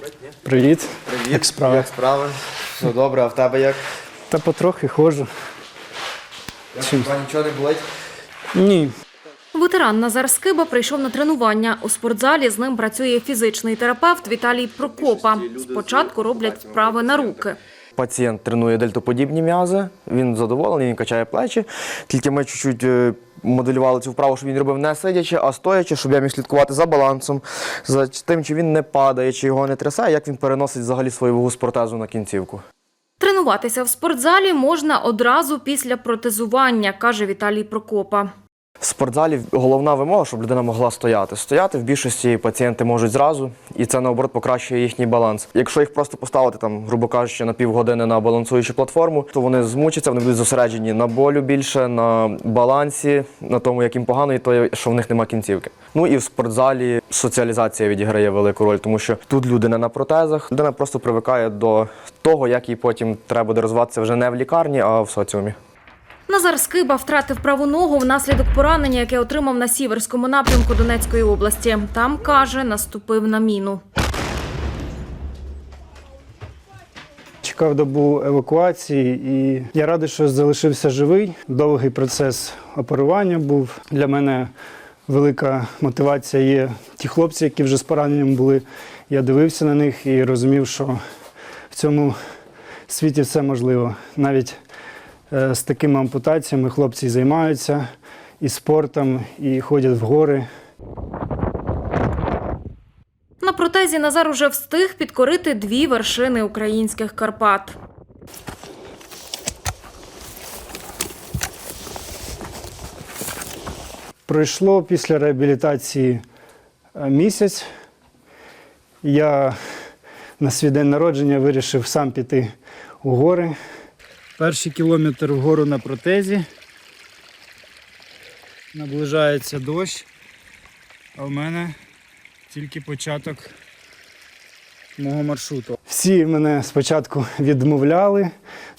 Привіт. Привіт. Як справи? Як справи? Все добре, а в тебе як? Та потрохи ходжу. Як Чим? тебе нічого не болить? Ні. Ветеран Назар Скиба прийшов на тренування. У спортзалі з ним працює фізичний терапевт Віталій Прокопа. Спочатку роблять вправи на руки. Пацієнт тренує дельтоподібні м'язи, він задоволений, він качає плечі. Тільки ми чуть-чуть е, моделювали цю вправу, щоб він робив не сидячи, а стоячи, щоб я міг слідкувати за балансом, за тим, чи він не падає, чи його не трясе, як він переносить взагалі свою вагу з протезу на кінцівку. Тренуватися в спортзалі можна одразу після протезування, каже Віталій Прокопа. В спортзалі головна вимога, щоб людина могла стояти. Стояти в більшості пацієнти можуть зразу, і це наоборот покращує їхній баланс. Якщо їх просто поставити там, грубо кажучи, на півгодини на балансуючу платформу, то вони змучаться, вони будуть зосереджені на болю більше, на балансі, на тому, як їм погано, і то, що в них нема кінцівки. Ну і в спортзалі соціалізація відіграє велику роль, тому що тут люди не на протезах, людина просто привикає до того, як їй потім треба буде розвиватися вже не в лікарні, а в соціумі. Назар Скиба втратив праву ногу внаслідок поранення, яке отримав на сіверському напрямку Донецької області. Там каже, наступив на міну. Чекав добу евакуації, і я радий, що залишився живий. Довгий процес оперування був. Для мене велика мотивація є ті хлопці, які вже з пораненням були. Я дивився на них і розумів, що в цьому світі все можливо. Навіть з такими ампутаціями хлопці займаються і спортом, і ходять в гори. На протезі Назар уже встиг підкорити дві вершини українських Карпат. Пройшло після реабілітації е, місяць. Я на свій день народження вирішив сам піти у гори. Перший кілометр вгору на протезі. Наближається дощ, а в мене тільки початок мого маршруту. Всі мене спочатку відмовляли,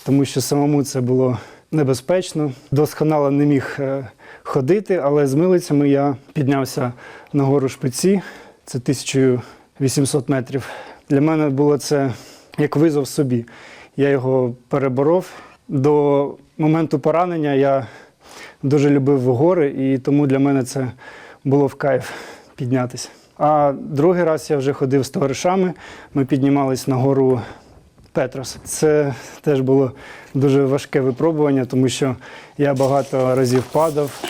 тому що самому це було небезпечно. Досконало не міг е, ходити, але з милицями я піднявся на гору шпиці. Це 1800 метрів. Для мене було це як визов собі. Я його переборов. До моменту поранення я дуже любив гори, і тому для мене це було в кайф піднятися. А другий раз я вже ходив з товаришами. Ми піднімались на гору Петрос. Це теж було дуже важке випробування, тому що я багато разів падав.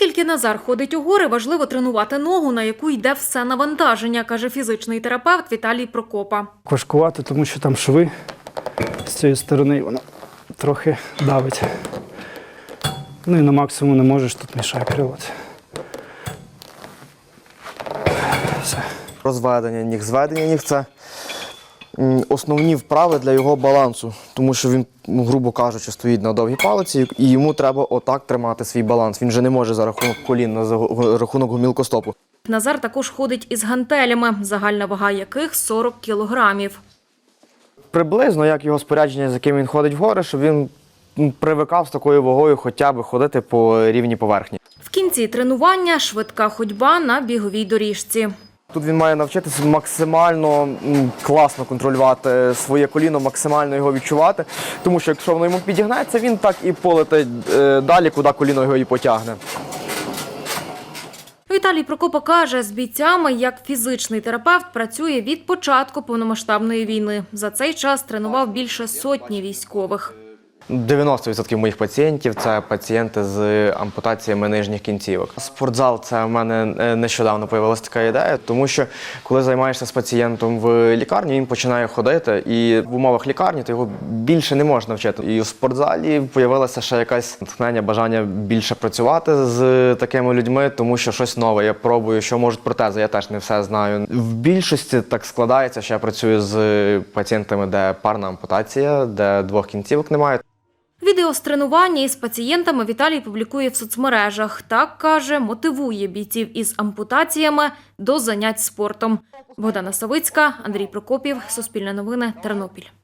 Оскільки Назар ходить у гори, важливо тренувати ногу, на яку йде все навантаження, каже фізичний терапевт Віталій Прокопа. Важкувато, тому що там шви з цієї сторони і воно трохи давить. Ну і на максимум не можеш, тут мішає прилад. Все. Розведення ніг, зведення ніг це основні вправи для його балансу, тому що він, ну, грубо кажучи, стоїть на довгій палиці, і йому треба отак тримати свій баланс. Він же не може за рахунок колін, за рахунок гомілкостопу. Назар також ходить із гантелями, загальна вага яких 40 кілограмів. Приблизно як його спорядження, з яким він ходить в гори, щоб він привикав з такою вагою хоча б ходити по рівній поверхні. В кінці тренування швидка ходьба на біговій доріжці. Тут він має навчитися максимально класно контролювати своє коліно, максимально його відчувати. Тому що якщо воно йому підігнеться, він так і полетить е, далі, куди коліно його і потягне. Віталій Прокопа каже, з бійцями як фізичний терапевт працює від початку повномасштабної війни. За цей час тренував більше сотні військових. 90% моїх пацієнтів це пацієнти з ампутаціями нижніх кінцівок. Спортзал це в мене е, нещодавно з'явилася така ідея, тому що коли займаєшся з пацієнтом в лікарні, він починає ходити, і в умовах лікарні ти його більше не можеш навчити. І в спортзалі з'явилося ще якесь натхнення, бажання більше працювати з такими людьми, тому що щось нове. Я пробую, що можуть протези. Я теж не все знаю. В більшості так складається, що я працюю з пацієнтами, де парна ампутація, де двох кінцівок немає. Відео з тренування із пацієнтами Віталій публікує в соцмережах. Так каже, мотивує бійців із ампутаціями до занять спортом. Богдана Савицька, Андрій Прокопів, Суспільне новини, Тернопіль.